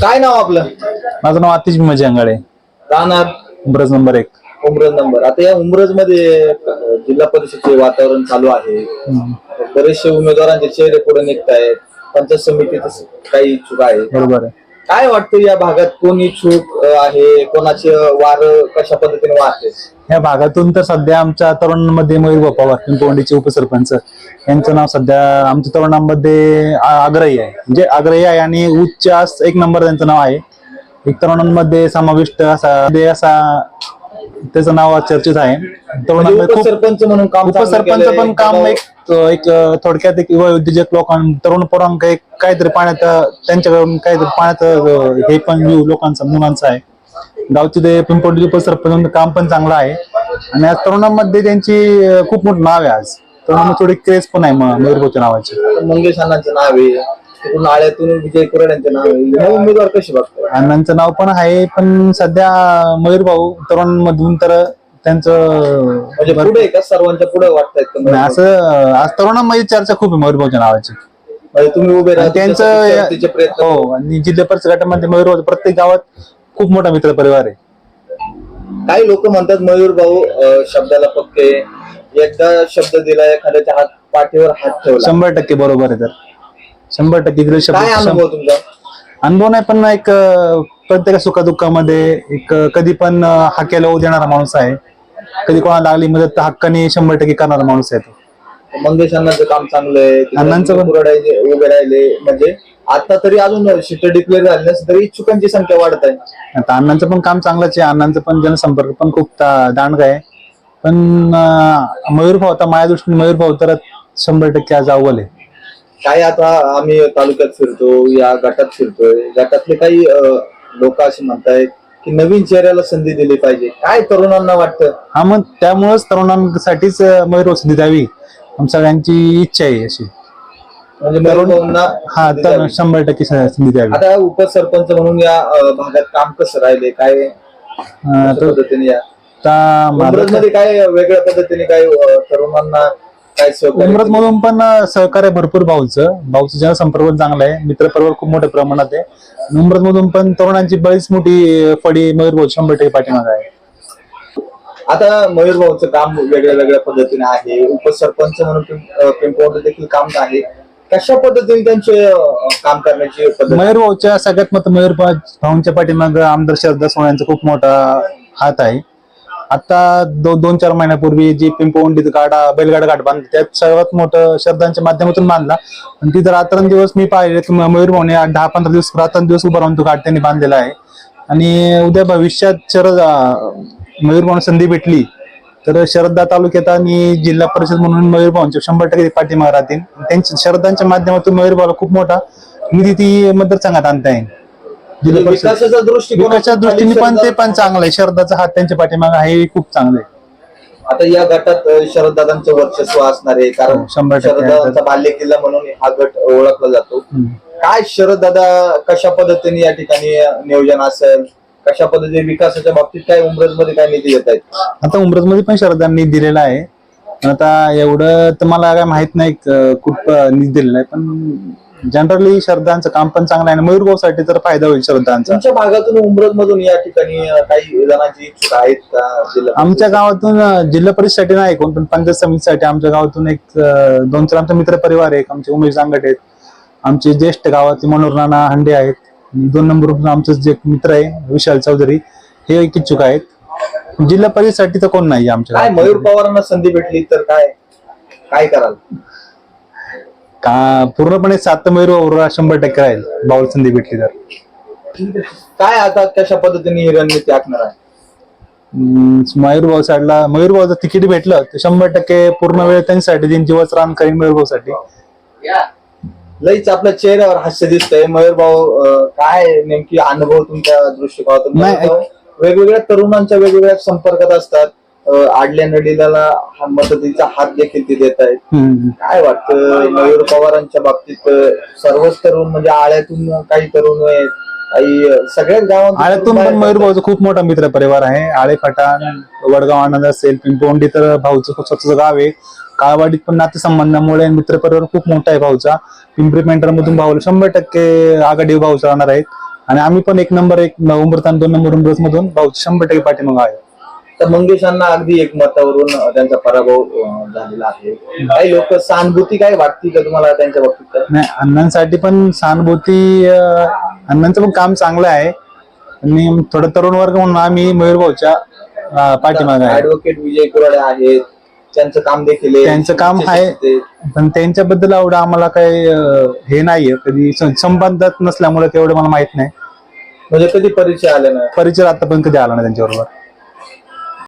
काय नाव आपलं? माझं नाव आतिश भीमाजी अंगाडे. राहणार? ब्रज नंबर एक. उमरज नंबर. आता या उमरजमध्ये जिल्हा परिषदचे वातावरण चालू आहे. बरेचसे उमेदवारांचे चेहरे पुढे निघत आहेत पंचायत समितीत काही इच्छुक आहेत. बरोबर आहे. काय वाटतं या भागात कोणी चूक आहे? कोणाचे वार कशा पद्धतीने वाहते या भागातून तर सध्या आमच्या तरुणांमध्ये मयूर बाप्पा कोंडीचे उपसरपंच. यांचं नाव सध्या आमच्या तरुणांमध्ये आग्रही आहे. म्हणजे आग्रही आहे आणि उच्च एक नंबर त्यांचं नाव आहे. एक तरुणांमध्ये समाविष्ट असा असा त्याचं नाव चर्चेत आहे. म्हणजे तरुणांमध्ये खूप उपसरपंच म्हणून काम उपसरपंच. पण काम एक एक थोडक्यात एक युवा उद्योजक लोकां तरुण पोरांक एक काहीतरी पाण्यात त्यांच्याकडून काहीतरी पाण्यात हे पण लोकांचा मुलांचा आहे. गावचे ते पिंपवडी उपसरपंच काम पण चांगलं आहे. आणि आज तरुणांमध्ये त्यांची खूप मोठं नाव आहे आज. तरुणांमध्ये थोडी क्रेज पण आहे म- मयूरभोच्या नावाची. मंगेश नाव आहे. तिकडून आळ्यातून विजय कुराड यांचं नाव आहे. हे उमेदवार कसे बघतात अण्णांचं नाव पण आहे पण सध्या मयूर भाऊ तरुणांमधून तर त्यांचं म्हणजे पुढे आहे का? सर्वांच्या पुढे वाटतायत नाही, असं आज तरुणांमध्ये चर्चा खूप आहे मयूर भाऊच्या नावाची. म्हणजे तुम्ही उभे राहा आणि तुमच्यासाठी त्यांचं प्रयत्न हो आणि जिल्हा परिषद गटामध्ये मयूर प्रत्येक गावात खूप मोठा मित्र परिवार आहे. काही लोक म्हणतात मयूर भाऊ अं, शब्दाला पक्के. एकदा शब्द दिला एखाद्याच्या हात पाठीवर हात ठेवला. शंभर टक्के बरोबर आहे तर. शंभर टक्के काय अनुभव तुमचा? अनुभव नाही पण एक प्रत्येक सुखदुःखामध्ये एक कधी पण अं, हाकेला होऊ देणारा माणूस आहे. कधी कोणाला लागली मदत तर हक्काने शंभर टक्के करणारा माणूस आहे तो. मंगेश अण्णांचं काम चांगलं आहे अण्णांचं पण- उभे राहिले. म्हणजे आता तरी अजून सीट डिक्लेअर झाली नसली तरी इच्छुकांची संख्या वाढत आहे. आता अण्णांचं पण काम चांगलंच आहे. अण्णांचं पण जनसंपर्क पण खूप ता- दांडगा आहे. पण अं, मयूर भाऊ आता माझ्या दृष्टीने मयूर भाऊ तर शंभर टक्के आज अव्वल आहे. काय आता आम्ही तालुक्यात फिरतो या गटात फिरतोय. गटातले काही लोक असे म्हणतायत की नवीन चेहऱ्याला संधी दिली पाहिजे. काय तरुणांना वाटतं? हा मग त्यामुळेच तरुणांसाठीच मयूर संधी द्यावी. आम सगळ्यांची इच्छा आहे अशी. म्हणजे हा तर. शंभर टक्के संधी द्यावी. आता उपसरपंच म्हणून या भागात काम कसं राहिले? काय पद्धतीने या? मध्ये काय वेगळ्या पद्धतीने काय तरुणांना काय सहकार्य उमरत मधून पण सहकार्य भरपूर भाऊचं. भाऊचं जनसंपर्क पण चांगला आहे. मित्र परिवार खूप मोठ्या प्रमाणात आहे. उमरत मधून पण तरुणांची बरीच मोठी फडी मयूर भाऊ शंभर टक्के पाठीमागे आहे. आता मयूर भाऊचं काम वेगळ्या वेगळ्या पद्धतीने आहे. उपसरपंच म्हणून पिं- अं, देखील काम आहे. कशा पद्धतीने त्यांचे अं, काम करण्याची पद्धत? मयूर भाऊच्या सगळ्यात मत मयूर भा- भाऊंच्या पाठीमाग आमदार श्रद्धा सोहळ्यांचा खूप मोठा हात आहे. आता दो, दोन चार महिन्यापूर्वी जी पिंपवंडीत गाडा बैलगाडा घाट बांधला त्यात सर्वात मोठं शब्दांच्या माध्यमातून बांधला. आणि तिथं रात्रंदिवस मी पाहिले मयूर भाऊने दहा पंधरा दिवस रात्रंदिवस उभा राहून तो घाट त्यांनी बांधलेला आहे. आणि उद्या भविष्यात शरद मयूर भाऊन संधी भेटली तर शरदा तालुक्यात आणि जिल्हा परिषद म्हणून मयूर भाऊंचे शंभर टक्के पाठिंबा राहतील. त्यांच्या शरदांच्या माध्यमातून मयूर भाऊला खूप मोठा निधी ती मतदारसंघात आणता येईल. दृष्टिकोन विकासाच्या दृष्टीने पण ते पण चांगलं आहे. शरदाचा हात त्यांच्या पाठीमागे आहे हे खूप चांगलं आहे. आता या गटात शरद दादांचं वर्चस्व असणार आहे कारण हो, शंभर टक्के शरद दादांचा बाल्य किल्ला म्हणून हा गट ओळखला जातो. हम्म. काय शरद दादा कशा पद्धतीने या ठिकाणी नियोजन असेल? कशा पद्धतीने विकासाच्या बाबतीत काय उमरजमध्ये काय निधी देत आहेत? आता उमरजमध्ये पण शरदांनी दिलेला आहे. पण आता एवढं तर मला काय माहीत नाही अं, निधी दिलेला आहे. पण जनरली शरदांचं काम पण चांगलं आहे आणि मयूरसाठी तर फायदा होईल शरदांचा तुमच्या भागातून उमरज मधून या ठिकाणी अं, काही जणांची इच्छुक आहेत का जिल्हा आमच्या गावातून अं, जिल्हा परिषदेसाठी नाही कोण पण पंचायत समितीसाठी आमच्या गावातून एक अं, दोन चार आमचे मित्र परिवार आहे आमचे उमेश जांगट आहेत. आमचे ज्येष्ठ गावातले मनोहर नाना हंडे आहेत. दोन नंबर आमचं जे मित्र आहे विशाल चौधरी हे एक इच्छुक आहेत. जिल्हा परिषदेसाठी तर कोण नाही आमच्या काय गावात. मयूर पवारांना संधी भेटली तर काय? काय कराल? का पूर्णपणे सात मयूर शंभर टक्के राहील बाउल संधी भेटली तर. काय आता कशा पद्धतीने ही रणनीती आखणार आहे? मयूर भाऊ साईडला मयूर भाऊचं तिकीट भेटलं तर शंभर टक्के पूर्ण वेळ त्यांच्यासाठी दिन जीवच रान करीन मयूर भाऊसाठी. लईच आपल्या चेहऱ्यावर हास्य दिसतंय. मयूर भाऊ अं, काय नेमकी अनुभव तुमच्या दृष्टिकोनातून नाही, भाऊ वेगवेगळ्या तरुणांच्या वेगवेगळ्या संपर्कात असतात. आडल्या नडीला हा मदतीचा हात देखील ते देत आहेत. काय वाटतं मयूर पवारांच्या बाबतीत सर्वच तरुण म्हणजे आळ्यातून काही तरुण आहेत. काही सगळ्याच गावांतून आळ्यातून पण मयूर भाऊचा खूप मोठा मित्र परिवार आहे. आळे फटाण वडगाव आनंद असेल पिंपवंडी तर भाऊचं खूप स्वतःचं गाव आहे. काळवाडीत पण नातेसंबंधामुळे मित्र परिवार खूप मोठा आहे भाऊचा. पिंपरी पेंटर मधून भाऊला शंभर टक्के आघाडी भाऊचा राहणार आहेत. आणि आम्ही पण एक नंबर एक उंबरतान दोन नंबर उंबरत मधून भाऊचे शंभर टक्के पाठीमाग आहे. तर मंगेशांना अगदी एक मतावरून अं, त्यांचा पराभव झालेला आहे. काही लोक सहानुभूती काय वाटते का तुम्हाला त्यांच्या बाबतीत? नाही अण्णांसाठी पण सहानुभूती अण्णांचं पण काम चांगलं आहे. आणि थोडं तरुण वर्ग म्हणून आम्ही मयूर भाऊच्या पाठीमाग ऍडव्होकेट विजय कुराडे आहेत. त्यांचं काम देखील. त्यांचं काम आहे. पण त्यांच्याबद्दल एवढं आम्हाला काही हे नाहीये. कधी संबंधात नसल्यामुळे तेवढं मला माहीत नाही. म्हणजे कधी परिचय आले ना परिचय आतापर्यंत कधी आला नाही त्यांच्याबरोबर.